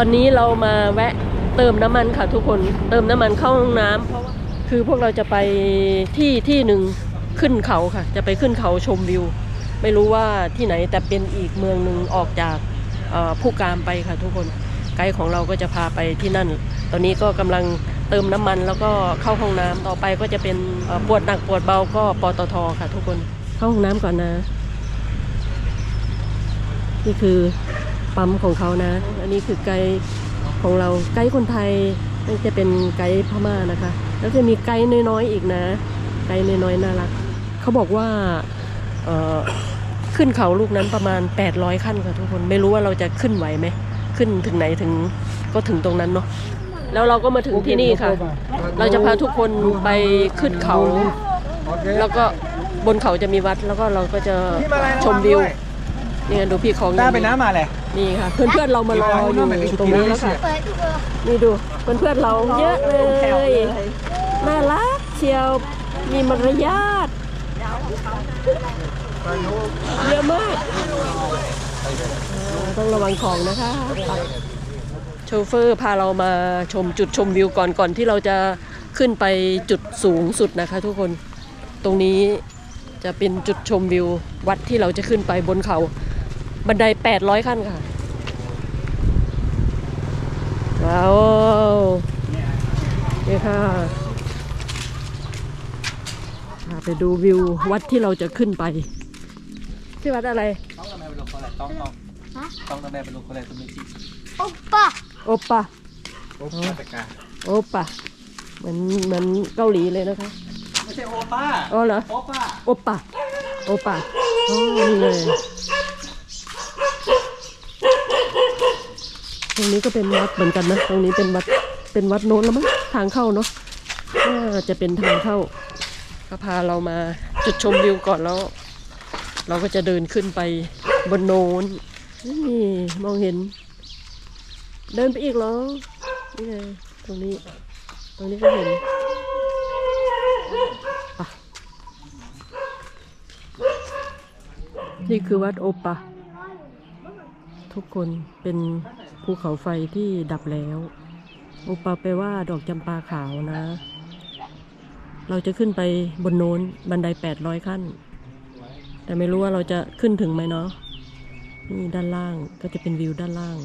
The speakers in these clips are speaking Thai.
ตอนนี้เรามาแวะเติมน้ำมันค่ะทุกคน เติมน้ำมันเข้าห้องน้ำเพราะว่าคือพวกเราจะไปที่ที่หนึ่งขึ้นเขาค่ะ จะไปขึ้นเขาชมวิว ไม่รู้ว่าที่ไหนแต่เป็นอีกเมืองหนึ่งออกจากอ่อผู้กามไปค่ะทุกคน ไกด์ของเราก็จะพาไปที่นั่น ตอนนี้ก็กำลังเติมน้ำมันแล้วก็เข้าห้องน้ำต่อไปก็จะเป็นปวดหนักปวดเบาก็ปตทค่ะ ทุกคนเข้าห้องน้ำก่อนนะ นี่คือ ปั๊มของเขานะ อันนี้คือไกด์ของเราไกด์คนไทยนั่นจะเป็นไกด์พม่านะคะ แล้วจะมีไกด์น้อยๆอีกนะ ไกด์น้อยๆน่ารัก เขาบอกว่าเอ่อขึ้นเขาลูกนั้นประมาณ 800 ขั้นค่ะทุกคน ไม่รู้ว่าเราจะขึ้นไหวไหม ขึ้นถึงไหนถึงก็ถึงตรงนั้นเนาะ แล้วเราก็มาถึงที่นี่ค่ะ เราจะพาทุกคนไปขึ้นเขา แล้วก็บนเขาจะมีวัด แล้วก็เราก็จะชมวิวนี่ไงดูพี่ของต้าไปน้ำมาแหละ นี่ค่ะ เพื่อนๆเรามารออยู่ตรงนี้แล้วค่ะ นี่ดูเพื่อนๆเราเยอะเลย น่ารักเชียว มีมารยาทเยอะมาก ต้องระวังของนะคะโชเฟอร์พาเรามาชมจุดชมวิวก่อนก่อนที่เราจะขึ้นไปจุดสูงสุดนะคะทุกคน ตรงนี้จะเป็นจุดชมวิววัดที่เราจะขึ้นไปบนเขา บันได800ขั้นค่ะ ว้าวนี่ค่ะพาไปดูวิววัดที่เราจะขึ้นไป ที่วัดอะไร ต้องทำไมเป็นลูกคนอะไรต้องต้องต้องทำไมเป็นลูกคนอะไรตัวนี้สิ Oppa! โอปปะโอ้ตะกาโอปปะเหมือนเหมือนเกาหลีเลยนะคะ ไม่ใช่โอป้าอ๋อเหรอ โอป้าโอปปะโอปปะอ๋อนี่เลย ตรงนี้ก็เป็นวัดเหมือนกันนะ ตรงนี้เป็นวัด เป็นวัดโน้นแล้วมั้ง ทางเข้าเนาะ น่าจะเป็นทางเข้าก็พาเรามาจุดชมวิวก่อนแล้ว เราก็จะเดินขึ้นไปบนโน้น นี่มองเห็น เดินไปอีกเหรอ นี่ไงตรงนี้ ตรงนี้ก็เห็นนี่คือวัดโอปะ ทุกคนเป็น ภูเขาไฟที่ดับแล้ว โอปะแปลว่าดอกจำปาขาวนะ เราจะขึ้นไปบนโน้นบันได 800 ขั้น แต่ไม่รู้ว่าเราจะขึ้นถึงไหมเนาะนี่ด้านล่างก็จะเป็นวิวด้านล่าง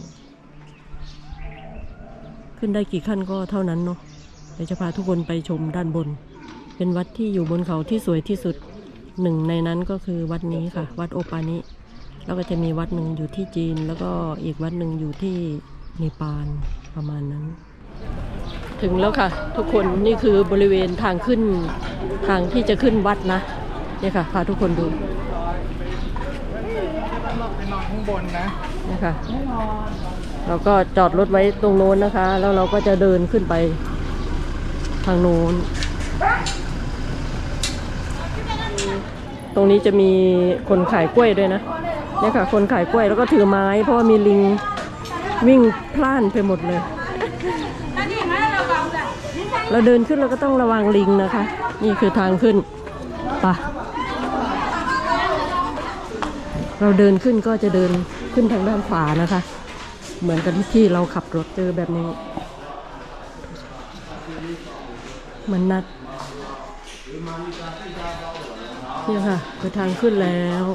ขึ้นได้กี่ขั้นก็เท่านั้นเนาะเดี๋ยวจะพาทุกคนไปชมด้านบน เป็นวัดที่อยู่บนเขาที่สวยที่สุดหนึ่งในนั้นก็คือวัดนี้ค่ะ วัดโอปานิ แล้วก็จะมีวัดหนึ่งอยู่ที่จีน แล้วก็อีกวัดหนึ่งอยู่ที่เนปาลประมาณนั้น ถึงแล้วค่ะ ทุกคนนี่คือบริเวณทางขึ้นทางที่จะขึ้นวัดนะนี่ค่ะพาทุกคนดูไปนอนข้างบนนะนี่ค่ะเราก็จอดรถไว้ตรงโน้นนะคะ แล้วเราก็จะเดินขึ้นไปทางโน้น ตรงนี้จะมีคนขายกล้วยด้วยนะ เนี่ยค่ะ คนขายกล้วยแล้วก็ถือไม้ เพราะว่ามีลิงวิ่งพล่านไปหมดเลย เราเดินขึ้นเราก็ต้องระวังลิงนะคะ นี่คือทางขึ้นไปะเราเดินขึ้นก็จะเดินขึ้นทางด้านขวานะคะ เหมือนกันที่เราขับรถเจอแบบนี้มันนัดนี่ค่ะคือทางขึ้นแล้ว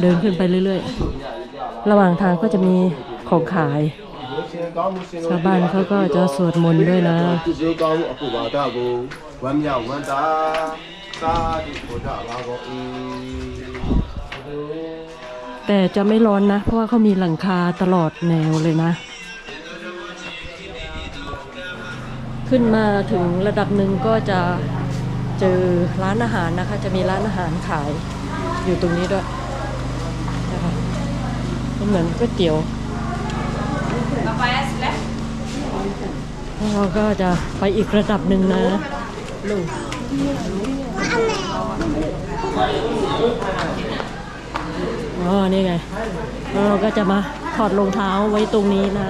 เดินขึ้นไปเรื่อยๆ ระหว่างทางก็จะมีของขาย ชาวบ้านเขาก็จะสวดมนต์ด้วยนะ แต่จะไม่ร้อนนะ เพราะว่าเขามีหลังคาตลอดแนวเลยนะ ขึ้นมาถึงระดับหนึ่งก็จะเจอร้านอาหารนะคะ จะมีร้านอาหารขายอยู่ตรงนี้ด้วย มันเหมือนก๋วยเตี๋ยวแล้วเราก็จะไปอีกระดับหนึ่งนะลูกอ๋อ นี่ไงแล้วเราก็จะมาถอดรองเท้าไว้ตรงนี้นะ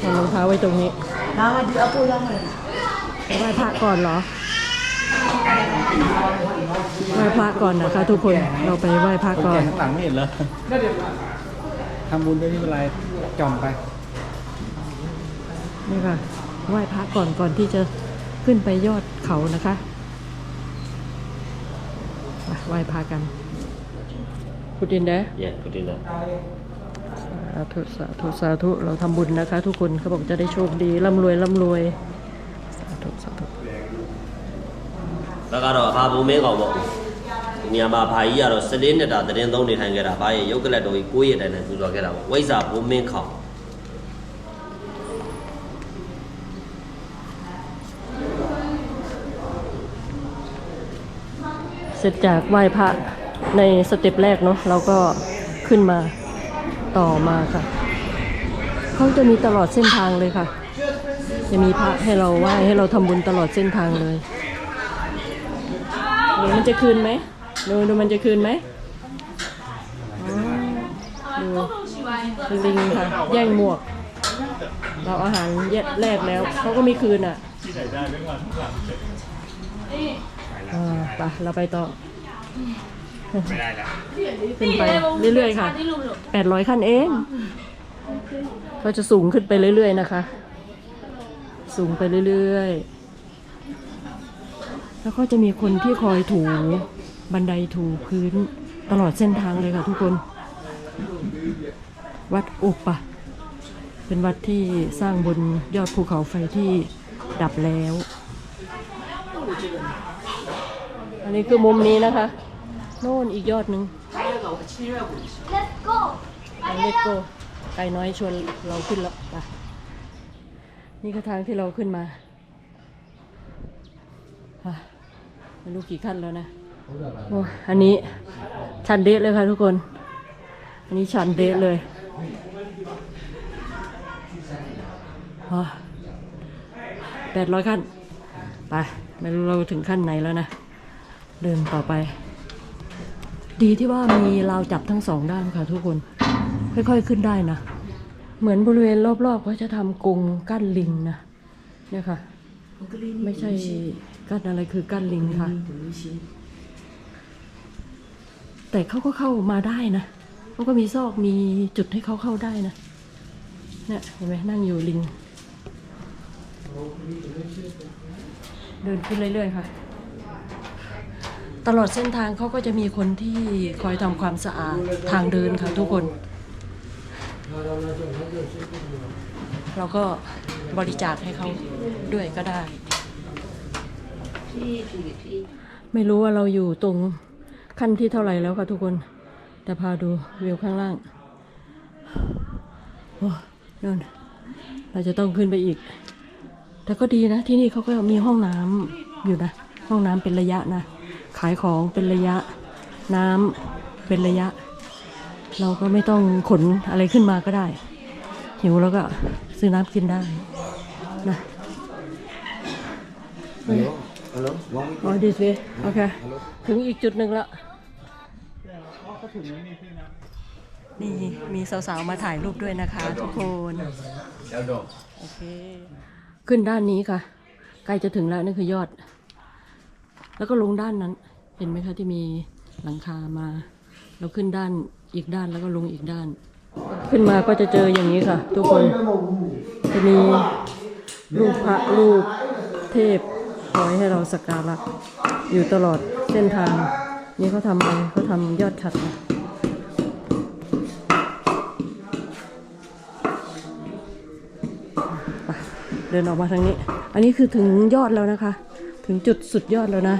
ถอดรองเท้าไว้ตรงนี้ไปไหว้พระก่อนเหรอเไหว้พระก่อนนะคะ ทุกคนเราไปไหว้พระคนก่อแก่นข้างหลังไม่เห็นเลยทำบุญด้วยไม่เป็นไรจ่อมไป นี่ค่ะไหว้พระก่อนก่อนที่จะขึ้นไปยอดเขานะคะไปไหว้พระกันพุทธินเด้ Yeah, put in that. สาธุสาธุสาธุเราทำบุญนะคะ ทุกคนเขาบอกจะได้โชคดีร่ำรวยร่ำรวย สาธุสาธุ ဘက်ကတော့ဟာဘုံမင်းကောင်ပေါ့ညမှာဘာကြီးကတော့စတင်းနဲ့တာတရင်သုံးနေထိုင်ခဲ့တာဘာရဲ့ရုပ်ကလတ်တော်ကြီးကိုယ့်ရဲ့တိုင်တိုင်ပူဇော်ခဲ့တာပေါ့ဝိဇ္ဇာဘုံမင်းခေါင် เสร็จจากไหว้พระในสเต็ปแรกเนาะเราก็ขึ้นมาต่อมาค่ะ เขาจะมีตลอดเส้นทางเลยค่ะ จะมีพระให้เราไหว้ให้เราทำบุญตลอดเส้นทางเลย ดูมันจะคืนไหมดูดูมันจะคืนไหมอ๋อดูลิงค่ะแย่งหมวก เราอาหารแยกแรกแล้ว เขาก็ไม่คืนอะอ่าไปเราไปต่อไม่ได้แล้วขึ้นไปเรื่อยๆค่ะแปดร้อยขั้นเองก็จะสูงขึ้นไปเรื่อยๆนะคะ สูงไปเรื่อยๆ แล้วก็จะมีคนที่คอยถูบันไดถูพื้นตลอดเส้นทางเลยค่ะทุกคน วัดอุปปะ เป็นวัดที่สร้างบนยอดภูเขาไฟที่ดับแล้ว อันนี้คือมุมนี้นะคะ โน่นอีกยอดหนึ่ง Let's go ไปเลโก้ไก่น้อยชวนเราขึ้นแล้วไปนี่คือทางที่เราขึ้นมาอะ ไม่รู้กี่ขั้นแล้วนะโอ้อันนี้ชันเดะเลยค่ะทุกคน อันนี้ชันเดะเลยแปดร้อยขั้น ไป ไม่รู้เราถึงขั้นไหนแล้วนะ เดินต่อไป ดีที่ว่ามีราวจับทั้งสองด้านค่ะทุกคน ค่อยๆขึ้นได้นะ เหมือนบริเวณรอบๆเขาจะทำกรงกั้นลิงนะ เนี่ยค่ะ ไม่ใช่ กั้นอะไรคือกั้นลิงค่ะแต่เขาก็เข้ามาได้นะเขาก็มีซอกมีจุดให้เขาเข้าได้นะเนี่ยเห็นไหมนั่งอยู่ลิง เดินขึ้นเรื่อยๆค่ะ ตลอดเส้นทางเขาก็จะมีคนที่คอยทำความสะอาดทางเดินค่ะทุกคน เราก็บริจาคให้เขาด้วยก็ได้ ไม่รู้ว่าเราอยู่ตรงขั้นที่เท่าไหร่แล้วค่ะทุกคน แต่พาดูวิวข้างล่าง โอ้นั่นเราจะต้องขึ้นไปอีก แต่ก็ดีนะที่นี่เขาก็มีห้องน้ำอยู่นะ ห้องน้ำเป็นระยะนะ ขายของเป็นระยะ น้ำเป็นระยะ เราก็ไม่ต้องขนอะไรขึ้นมาก็ได้ หิวแล้วก็ซื้อน้ำกินได้นะ Hello? Hello? One อ๋อดีสิโอเค ถึงอีกจุดหนึ่งแล้ว นี่มีสาวๆ มาถ่ายรูปด้วยนะคะ ทุกคนแล้วดอกโอเค ขึ้นด้านนี้ค่ะ ใกล้จะถึงแล้วนั่นคือยอด แล้วก็ลงด้านนั้น เห็นไหมคะที่มีหลังคามา เราขึ้นด้านอีกด้านแล้วก็ลงอีกด้าน ขึ้นมาก็จะเจออย่างนี้ค่ะ ทุกคน จะมีรูปพระรูปเทพ คอยให้เราสักการะอยู่ตลอดเส้นทาง นี่เขาทำอะไรเขาทำยอดฉัดนะเดินออกมาทางนี้ อันนี้คือถึงยอดแล้วนะคะ ถึงจุดสุดยอดแล้วนะ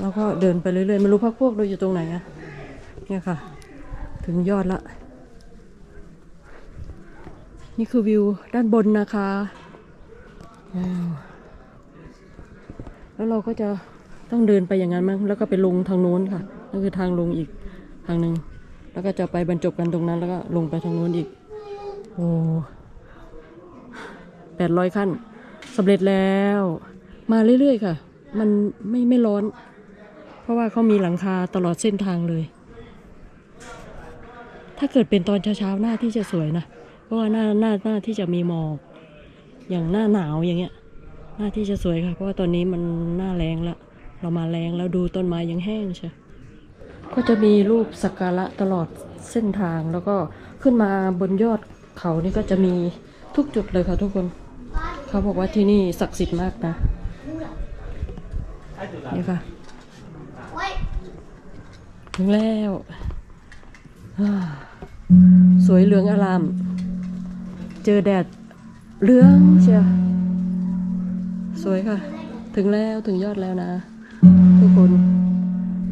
เราก็เดินไปเรื่อยๆไม่รู้พักพวกเราอยู่ตรงไหนอะเนี่ยค่ะ ถึงยอดละ นี่คือวิวด้านบนนะคะว้าว แล้วเราก็จะต้องเดินไปอย่างนั้นมั้งแล้วก็ไปลงทางโน้นค่ะนั่นคือทางลงอีกทางหนึ่งแล้วก็จะไปบรรจบกันตรงนั้น แล้วก็ลงไปทางโน้นอีก โอ้แปดร้อยขั้นสำเร็จแล้ว มาเรื่อยๆค่ะ มันไม่ไม่ร้อน เพราะว่าเขามีหลังคาตลอดเส้นทางเลย ถ้าเกิดเป็นตอนเช้าๆหน้าที่จะสวยนะ เพราะว่าหน้าหน้าหน้าที่จะมีหมอก อย่างหน้าหนาวอย่างเงี้ย หน้าที่จะสวยค่ะ เพราะว่าตอนนี้มันหน้าแรงล้วเรามาแรงแล้วดูต้นไม้ยังแห้งใช่ก็จะมีรูปสักการะตลอดเส้นทางแล้วก็ขึ้นมาบนยอดเขานี่ก็จะมีทุกจุดเลยค่ะทุกคน เขาบอกว่าที่นี่ศักดิ์สิทธิ์มากนะนี่ค่ะถึงแล้ว สวยเหลืองอาราม เจอแดดเหลืองเชียว สวยค่ะ ถึงแล้วถึงยอดแล้วนะ ทุกคน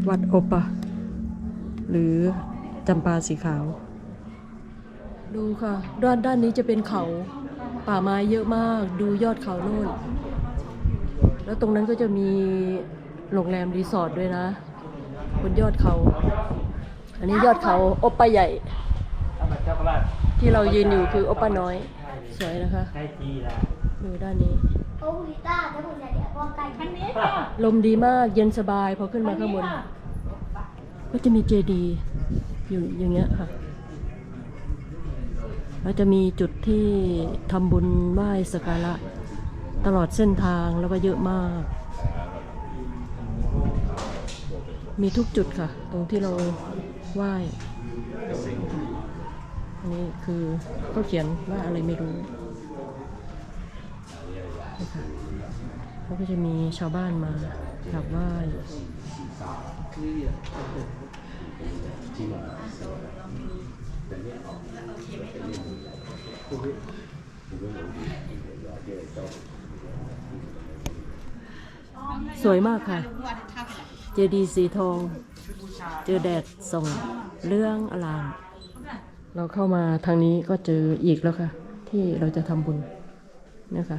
วัดโอปะ หรือจำปาสีขาว ดูค่ะ ด้านด้านนี้จะเป็นเขา ป่าไม้เยอะมาก ดูยอดเขาโน่น แล้วตรงนั้นก็จะมีโรงแรมรีสอร์ทด้วยนะบนยอดเขา อันนี้ยอดเขาโอปะใหญ่ ที่เรายืนอยู่คือโอปะน้อย สวยนะคะ ดูด้านนี้ ลมดีมากเย็นสบายพอขึ้นมาข้างบนก็จะมีเจดีย์อยู่อย่างเงี้ยค่ะ แล้วจะมีจุดที่ทำบุญไหว้สักการะตลอดเส้นทางแล้วก็เยอะมาก มีทุกจุดค่ะ ตรงที่เราไหว้อันนี้คือก็เขียนว่าอะไรไม่รู้ นะคะเขาก็จะมีชาวบ้านมากราบไหว้สวยมากค่ะ เจดีสีทอง เจอแดดส่องเรื่องอลาม เราเข้ามาทางนี้ก็เจออีกแล้วค่ะ ที่เราจะทำบุญนะคะ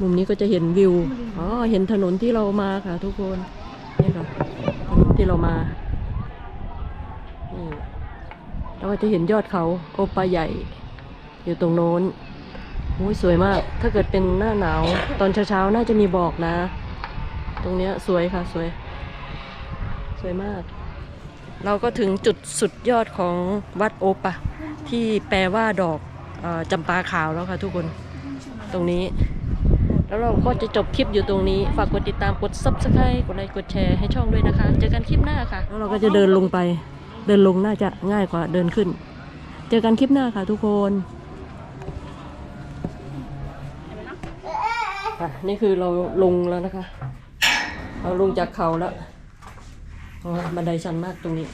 มุมนี้ก็จะเห็นวิว อ๋อ เห็นถนนที่เรามาค่ะ ทุกคน นี่ค่ะ ถนนที่เรามา นี่แล้วก็จะเห็นยอดเขาโอปาใหญ่ อยู่ตรงโน้นโอ้ยสวยมาก ถ้าเกิดเป็นหน้าหนาว ตอนเช้าๆ น่าจะมีบอกนะ ตรงเนี้ยสวยค่ะ สวย สวยมาก เราก็ถึงจุดสุดยอดของวัดโอปะ ที่แปลว่าดอกออจำปาขาวแล้วค่ะทุกคน ตรงนี้ แล้วเราก็จะจบคลิปอยู่ตรงนี้ ฝากกดติดตามกด subscribe กดไลค์กดแชร์ให้ช่องด้วยนะคะ เจอกันคลิปหน้าค่ะ แล้วเราก็จะเดินลงไป เดินลงน่าจะง่ายกว่าเดินขึ้น เจอกันคลิปหน้าค่ะทุกคนอะนี่คือเราลงแล้วนะคะ เราลงจากเขาแล้วอ๋อบันไดชันมากตรงนี้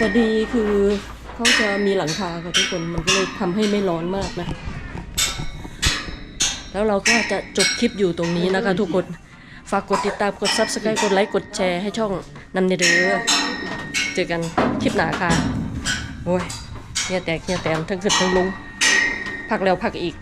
จะดีคือเขาจะมีหลังคาค่ะทุกคนมันก็เลยทำให้ไม่ร้อนมากนะ แล้วเราก็จะจบคลิปอยู่ตรงนี้นะคะ ทุกคนฝากกดติดตามกด subscribe กดไลค์กดแชร์ให้ช่องนันเดเด้อเจอกันคลิปหน้าค่ะโอ้ยเนี่ยแตกเนี่ยแตนทั้งขึ้นทั้งลงพักแล้วพักอีก